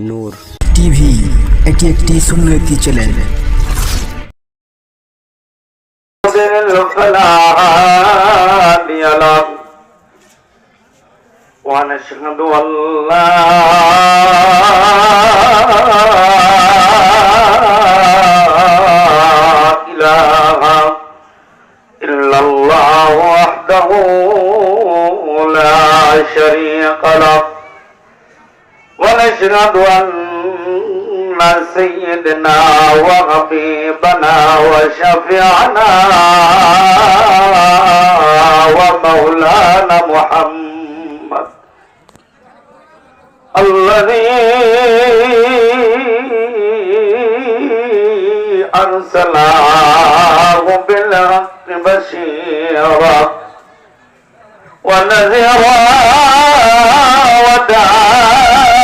নূর TV এটি একটি সুন্নতি চ্যানেল ونشهد أن لا إله إلا الله وحده لا شريك له ونشهد أن سيدنا وحبيبنا وشفيعنا ومولانا محمد الذي أرسله بالحق بشيرا ونذيرا وداعيا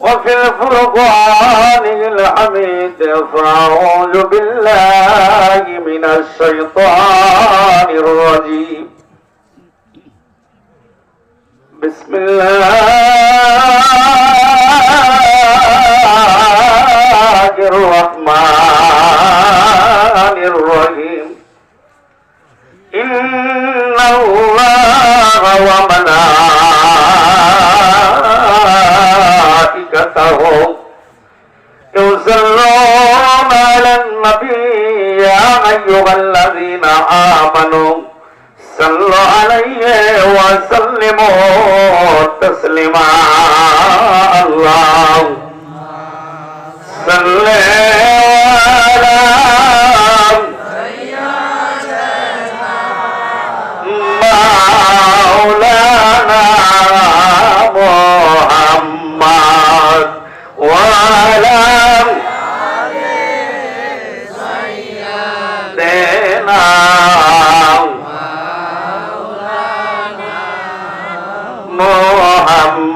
وفي الفرقان الحميد فأعوذ بالله من الشيطان الرجيم. بسم الله. آمنوا صلوا عليه وسلموا تسليما الله صل على مولانا محمد وعلى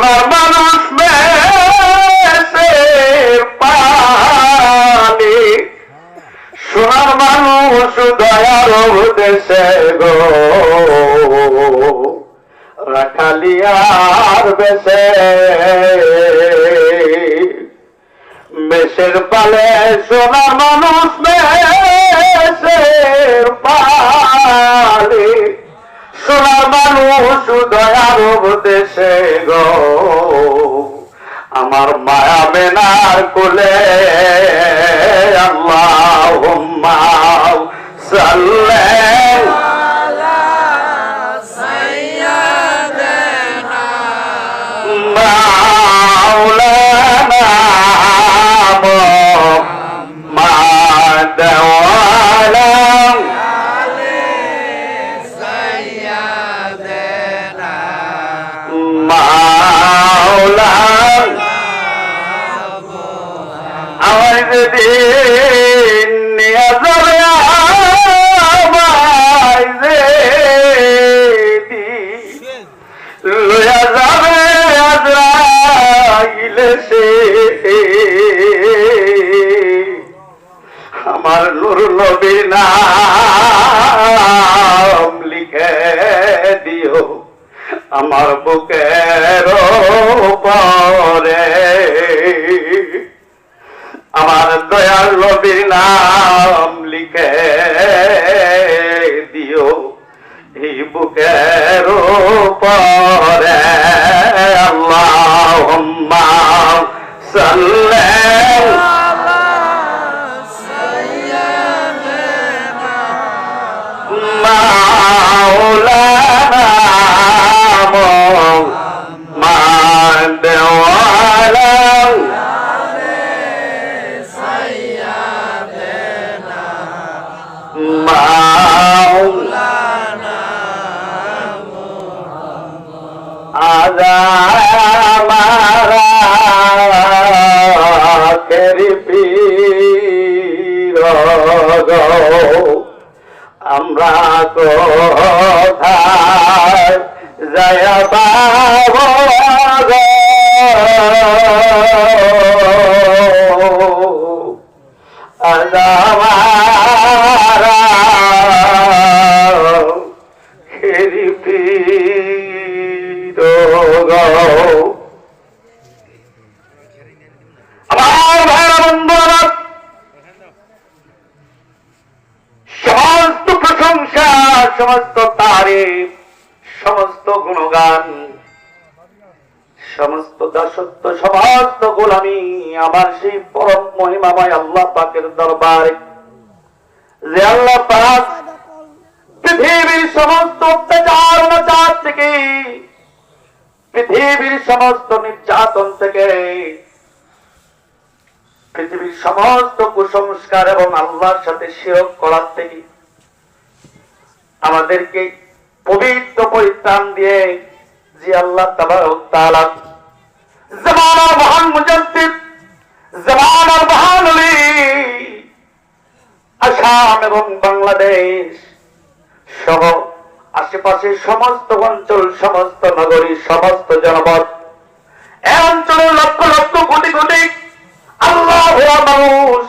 সোনার মানুষ পানি। সোনার মানুষ দয়ার দেশে গো। রাখালিয়ার বেশে। মেসের পালে সোনার মানুষ মেসের পালে সোনার মানুষ দয়ার দেশে গো। আমার মায়া মেনার কোলে আল্লাহ সাল্লেন আমার নুর নবীর নাম লিখে দিও। আমার বুকের পরে আমার দয়াল নবীর নাম লিখে দিও। এই বুকের পরে আল্লাহুম্মা কেরিপি আমরা কোথায় জয় বাবা আজামারা খেরিপি আমার সমস্ত তারিফ সমস্ত গুণগান, সমস্ত দাসত্ব, সমস্ত গোলামি আমার সেই পরম মহিমাময় আল্লাহ পাকের দরবারে। যে আল্লাহ পাক পৃথিবীর সমস্ত অত্যাচার, অনাচার থেকে, পৃথিবীর সমস্ত নির্যাতন থেকে, পৃথিবীর সমস্ত কুসংস্কার এবং আল্লাহর সাথে শিরক করার থেকে আমাদেরকে পবিত্র পরিত্রাণ দিয়ে যে আল্লাহ মহান মুজাদ্দিদ মহান আসাম এবং বাংলাদেশ সহ আশেপাশের সমস্ত অঞ্চল, সমস্ত নগরী, সমস্ত জনপদ, এ অঞ্চলের লক্ষ লক্ষ কোটি কোটি আল্লাহ মানুষ,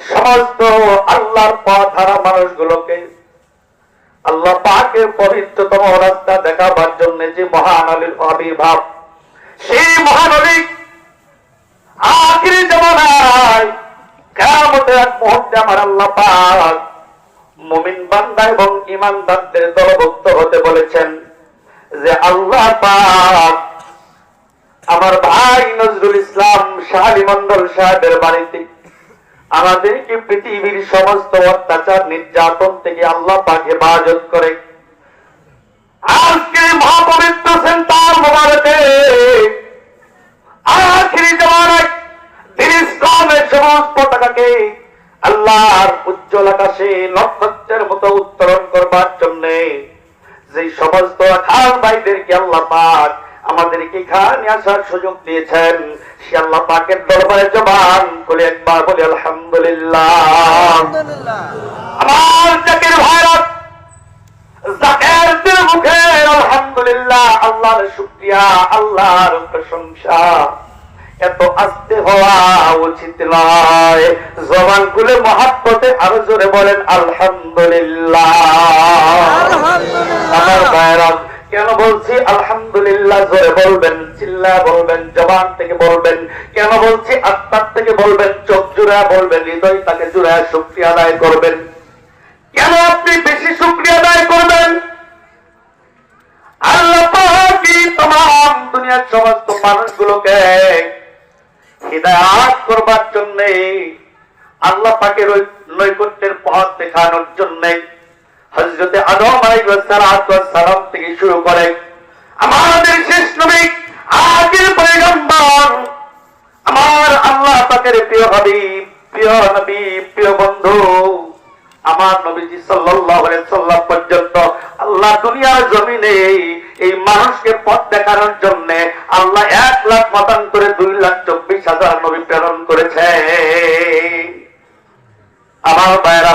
সমস্ত আল্লাহর পথ হারা মানুষগুলোকে আল্লাহ পাকের পবিত্রতম রাস্তা দেখাবার জন্য যে মহান আলীর আবির্ভাব, সেই মহান আলী আখিরি জমানায় কেমতের এক মুহূর্তে আমার আল্লাহ পাক মুমিন বান্দা এবং ইমানদারদের দলভুক্ত হতে বলেছেন যে আল্লাহ পাক আমার ভাই নজরুল ইসলাম শাহালি মন্ডল সাহেবের বাড়িতে আমাদেরকে পৃথিবীর সমস্ত অত্যাচার, নির্যাতন থেকে আল্লাহ পাক হেফাজত করে। আজকে মহাপবিত্র সেন্টার মোবারকে আখিরি জমানায় দিন ইসলামের সমস্ত পতাকাকে আল্লাহর উজ্জ্বল আকাশে নক্ষত্রের মতো উত্তরণ করবার জন্য যে সমস্ত খান ভাইদেরকে আল্লাহ পাক আমাদেরকে এখানে আসার সুযোগ দিয়েছেন। সে আল্লাহ পাকের দরবারে জবান করে একবার বলি আলহামদুলিল্লাহ। আমার জাকির ভারত জাকেরদের মুখে আলহামদুলিল্লাহ আল্লাহর শুকরিয়া আল্লাহর প্রশংসা। এত আস্তে হওয়া উচিত নয়। জবান খুলে আরও জোরে বলেন আলহামদুলিল্লাহ। আমার ভাইরাম কেন বলছি? আলহামদুলিল্লাহ, জোরে বলবেন, চিল্লা বলবেন, জবান থেকে বলবেন। কেন বলছি? আত্মার থেকে বলবেন, চোখ জুড়া বলবেন, হৃদয় তাকে জুড়া শক্তি আদায় করবেন। কেন আপনি বেশি শুক্রিয়া আদায় করবেন? আল্লাহ তমাম দুনিয়ার সমস্ত মানুষগুলোকে হৃদায়াত করবার জন্যে, আল্লাহ পাকে নৈকট্যের পথ দেখানোর জন্যে হজরতে আদম সালাম থেকে শুরু করে আমাদের শেষ নবী, আগের পয়গম্বর। আমার আল্লাহ পাকের প্রিয় হাবিব, প্রিয় নবী, প্রিয় বন্ধু, আমার নবীজি সাল্লাম পর্যন্ত আল্লাহ দুনিয়ার জমিনে এই মানুষকে পথ দেখানোর জন্য আল্লাহ এক লাখ মতান করে দুই লাখ চব্বিশ হাজার নবী প্রেরণ করেছে। আমার ভাইরা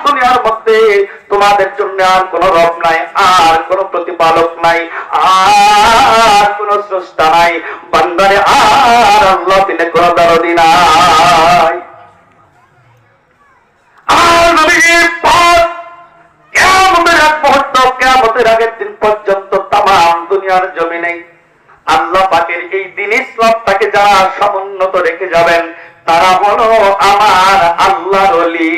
তোমাদের জন্য আর কোন রব নাই, আর কোন প্রতিপালক নাই, আর কোন স্রষ্টা নাই। বান্দারে, আর আল্লাহ তিনি কোন দরদি নাই। জমি নেই এই যারা সমুন্নত রেখে যাবেন, তারা হলো আমার আল্লাহর অলি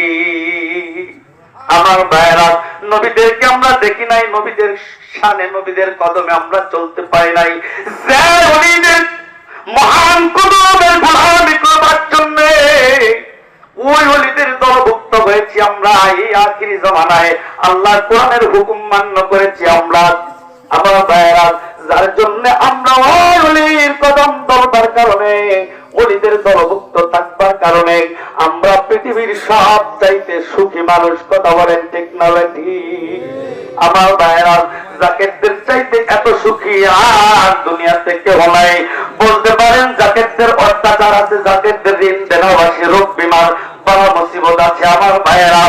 আমার ভাইরা নবীদেরকে আমরা দেখি নাই, নবীদের শানে, নবীদের কদমে আমরা চলতে পারি নাই। মহান কদমের গোলামি করবার জন্য ওই অলিদের দলভুক্ত হয়েছি আমরা এই আখিরি জমানায়। আল্লাহ কোরআনের হুকুম মান্য করেছি আমরা। আমার ভাইরা যার জন্য আমরা ওই অলির কদম দলবার কারণে অলিদের দলভুক্ত থাকবার কারণে আমরা পৃথিবীর সব চাইতে সুখী মানুষ, কথা বলেন টেকনোলজি আমার ভাইরা জাকেতদের চাইতে এত সুখী আর দুনিয়াতে কেউ নাই। বলতে পারেন জাকেতদের অত্যাচার আছে জাকেতদের ঋণ দেনাবাসী রোগ বিমার বড় মুসিবত আছে। আমার ভাইয়েরা,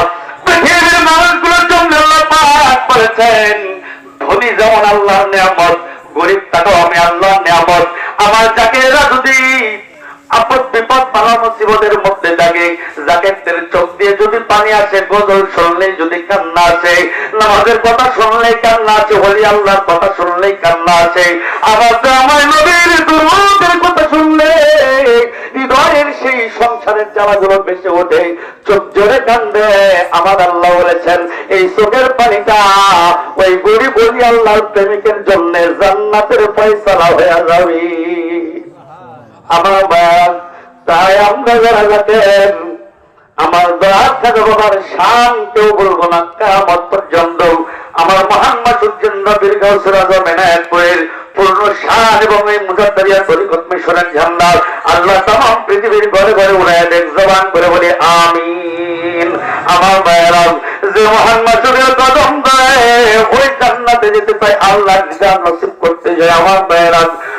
পৃথিবীর মানুষগুলোর জন্য পাক বলেছেন ধনী যেমন আল্লাহর নিয়ামত, গরিব তাকেও আমি আল্লাহর নিয়ামত। আমার জাকেরা যদি আপদ বিপদ বালা মুসিবতের মধ্যে থাকে জাকেতের চোখ দিয়ে যদি পানি আসে, গজল শুনলে যদি কান্না আসে, নামাজের কথা শুনলে কান্না আছে হলি আল্লাহর কথা শুনলেই কান্না আছে আবার আমার নবীর দুর্মতের কথা শুনলে, হৃদয়ের সেই সংসারের জ্বালাগুলো বেশি ওঠে, চোখ জোরে কান্দে, আমার আল্লাহ বলেছেন, এই চোখের পানিটা ওই গরিব আল্লাহর প্রেমিকের জন্য জান্নাতের ফয়সালা হয়ে যাবে। আমার বায়ান তাই আমরা যারা যাচ্ছেন আমার দয়ার থাকে বাবার শান কেউ বলব না কামত পর্যন্ত আমার মহান মাসুদ্দিন নবীর গাউসুর আজম পূর্ণ শান এবং এই মুজাদ্দারিয়া তরিকত মিশনের ঝান্ডা আল্লাহ তাম পৃথিবীর ঘরে ঘরে উড়ায় দেখ জবান করে বলে, আমিন। আমার বায়ারাম যে মহান মাসুরের কদম দেয় ওই জান্নাতে যেতে চাই আল্লাহ নসিব করতে যায় আমার বায়ারাম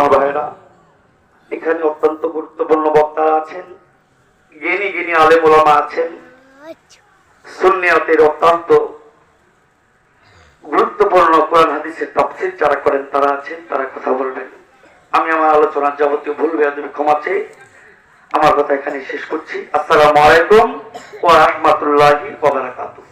আমার ভাইরা এখানে অত্যন্ত গুরুত্বপূর্ণ বক্তারা আছেন জ্ঞানী জ্ঞানী আলেম ওলামা আছেন সুন্নিয়তের অত্যন্ত গুরুত্বপূর্ণ কোরআন হাদিসের তফসিল যারা করেন তারা আছেন তারা কথা বলবেন আমি আমার আলোচনার যাবতীয় ভুল বেয়াদবি ক্ষমা চেয়ে আমার কথা এখানে শেষ করছি। আসসালামু আলাইকুম ওয়া রাহমাতুল্লাহি ওয়া বারাকাতুহু।